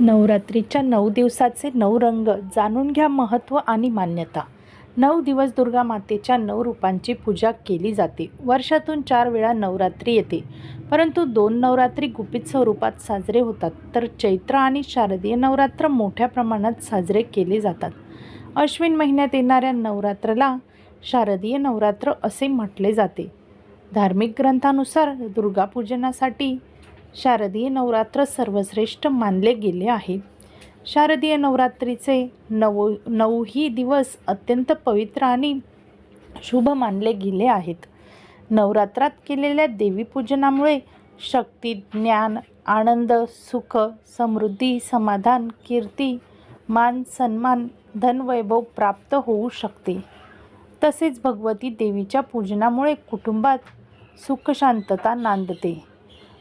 नवरात्रीच्या नऊ दिवसाचे नऊ रंग जाणून घ्या महत्त्व आणि मान्यता. नऊ दिवस दुर्गा मातेच्या नऊ रूपांची पूजा केली जाते. वर्षातून चार वेळा नवरात्री येते. परंतु दोन नवरात्री गुपित स्वरूपात साजरे होतात. तर चैत्र आणि शारदीय नवरात्र मोठ्या प्रमाणात साजरे केले जातात. अश्विन महिन्यात येणाऱ्या नवरात्राला शारदीय नवरात्र असे म्हटले जाते. धार्मिक ग्रंथानुसार दुर्गापूजनासाठी शारदीय नवरात्र सर्वश्रेष्ठ मानले गेले आहेत शारदीय नवरात्रीचे नऊ नऊही दिवस अत्यंत पवित्र आणि शुभ मानले गेले आहेत. नवरात्रात केलेल्या देवीपूजनामुळे शक्ती ज्ञान आनंद सुख समृद्धी समाधान कीर्ती मान सन्मान धनवैभव प्राप्त होऊ शकते. तसेच भगवती देवीच्या पूजनामुळे कुटुंबात सुखशांतता नांदते.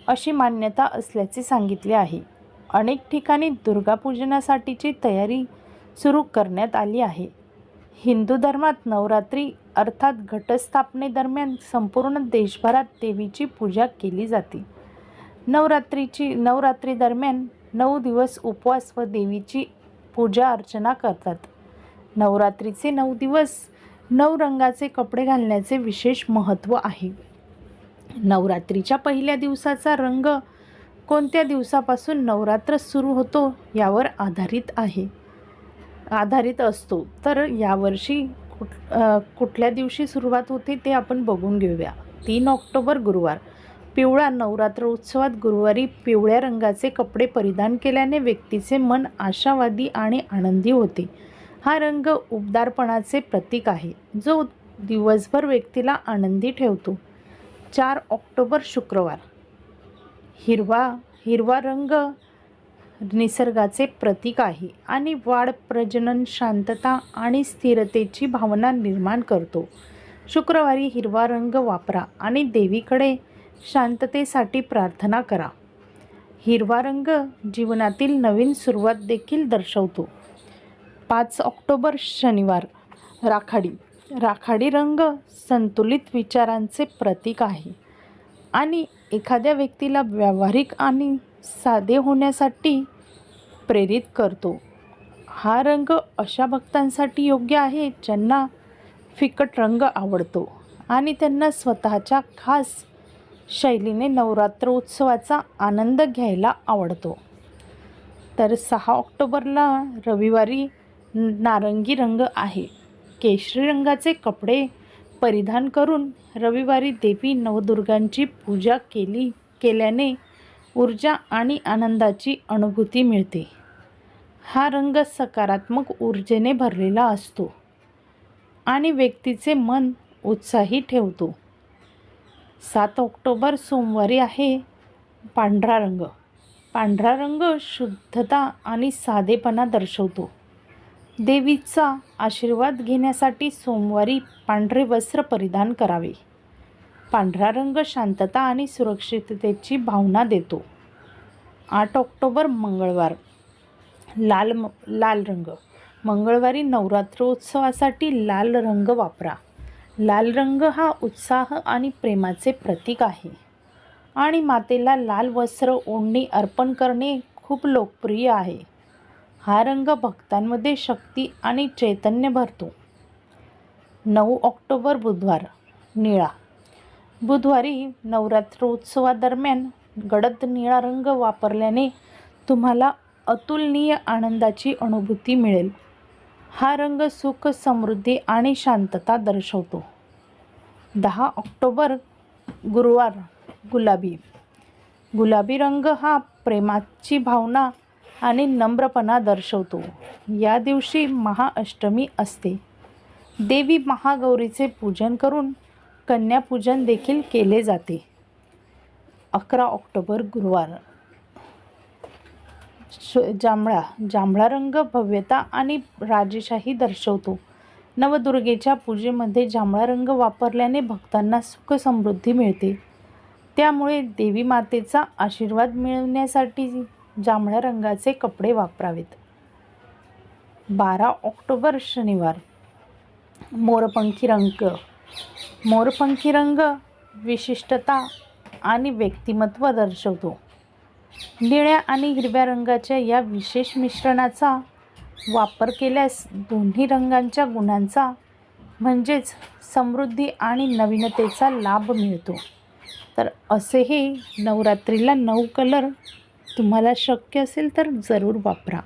अशी मान्यता असल्याचे सांगितले आहे. अनेक ठिकाणी दुर्गापूजनासाठीची तयारी सुरू करण्यात आली आहे. हिंदू धर्मात नवरात्री अर्थात घटस्थापनेदरम्यान संपूर्ण देशभरात देवीची पूजा केली जाते. नवरात्रीची नवरात्री दरम्यान नऊ दिवस उपवास व देवीची पूजा अर्चना करतात. नवरात्रीचे नऊ दिवस नऊ रंगाचे कपडे घालण्याचे विशेष महत्त्व आहे. नवरात्रीच्या पहिल्या दिवसाचा रंग कोणत्या दिवसापासून नवरात्र सुरू होतो यावर आधारित आहे. आधारित असतो. तर यावर्षी कुठ कुठल्या दिवशी सुरुवात होते ते आपण बघून घेऊया. तीन ऑक्टोबर गुरुवार. पिवळा नवरात्र उत्सवात गुरुवारी पिवळ्या रंगाचे कपडे परिधान केल्याने व्यक्तीचे मन आशावादी आणि आनंदी होते. हा रंग उबदारपणाचे प्रतीक आहे. जो दिवसभर व्यक्तीला आनंदी ठेवतो. चार ऑक्टोबर शुक्रवार. हिरवा हिरवा रंग निसर्गाचे प्रतीक आहे आणि वाढ प्रजनन शांतता आणि स्थिरतेची भावना निर्माण करतो. शुक्रवारी हिरवा रंग वापरा आणि देवीकडे शांततेसाठी प्रार्थना करा. हिरवा रंग जीवनातील नवीन सुरुवात देखील दर्शवतो. पाच ऑक्टोबर शनिवार राखाडी. राखाडी रंग संतुलित विचारांचे प्रतीक आहे. आणि एखाद्या व्यक्तीला व्यावहारिक आणि साधे होण्यासाठी प्रेरित करतो. हा रंग अशा भक्तांसाठी योग्य आहे ज्यांना फिकट रंग आवडतो आणि त्यांना स्वतःच्या खास शैलीने नवरात्र उत्सवाचा आनंद घ्यायला आवडतो. तर सहा ऑक्टोबरला रविवारी नारंगी रंग आहे. केशरी रंगाचे कपडे परिधान करून रविवारी देवी नवदुर्गांची पूजा केली केल्याने ऊर्जा आणि आनंदाची अनुभूती मिळते. हा रंग सकारात्मक ऊर्जेने भरलेला असतो आणि व्यक्तीचे मन उत्साही ठेवतो. सात ऑक्टोबर सोमवारी आहे पांढरा रंग. पांढरा रंग शुद्धता आणि साधेपणा दर्शवतो. देवीचा आशीर्वाद घेण्यासाठी सोमवारी पांढरे वस्त्र परिधान करावे. पांढरा रंग शांतता आणि सुरक्षिततेची भावना देतो. आठ ऑक्टोबर मंगळवार. लाल म लाल रंग. मंगळवारी नवरात्रोत्सवासाठी लाल रंग वापरा. लाल रंग हा उत्साह आणि प्रेमाचे प्रतीक आहे. आणि मातेला लाल वस्त्र ओढणी अर्पण करणे खूप लोकप्रिय आहे. हा रंग भक्तांमध्ये शक्ती आणि चैतन्य भरतो. नऊ ऑक्टोबर बुधवार निळा. बुधवारी नवरात्रोत्सवादरम्यान गडद निळा रंग वापरल्याने तुम्हाला अतुलनीय आनंदाची अनुभूती मिळेल. हा रंग सुख समृद्धी आणि शांतता दर्शवतो. दहा ऑक्टोबर गुरुवार गुलाबी. गुलाबी रंग हा प्रेमाची भावना आणि नम्रपणा दर्शवतो. या दिवशी महाअष्टमी असते. देवी महागौरीचे पूजन करून कन्यापूजन देखील केले जाते. अकरा ऑक्टोबर गुरुवार. श जांभळा जांभळा रंग भव्यता आणि राजेशाही दर्शवतो. नवदुर्गेच्या पूजेमध्ये जांभळा रंग वापरल्याने भक्तांना सुख समृद्धी मिळते. त्यामुळे देवी मातेचा आशीर्वाद मिळवण्यासाठी जांभळ्या रंगाचे कपडे वापरावेत. बारा ऑक्टोबर शनिवार. मोरपंखी रंग. मोरपंखी रंग विशिष्टता आणि व्यक्तिमत्व दर्शवतो. निळ्या आणि हिरव्या रंगाच्या या विशेष मिश्रणाचा वापर केल्यास दोन्ही रंगांच्या गुणांचा म्हणजेच समृद्धी आणि नवीनतेचा लाभ मिळतो. तर असेही नवरात्रीला नऊ कलर तुम्हाला शक्य असेल तर जरूर वापरा.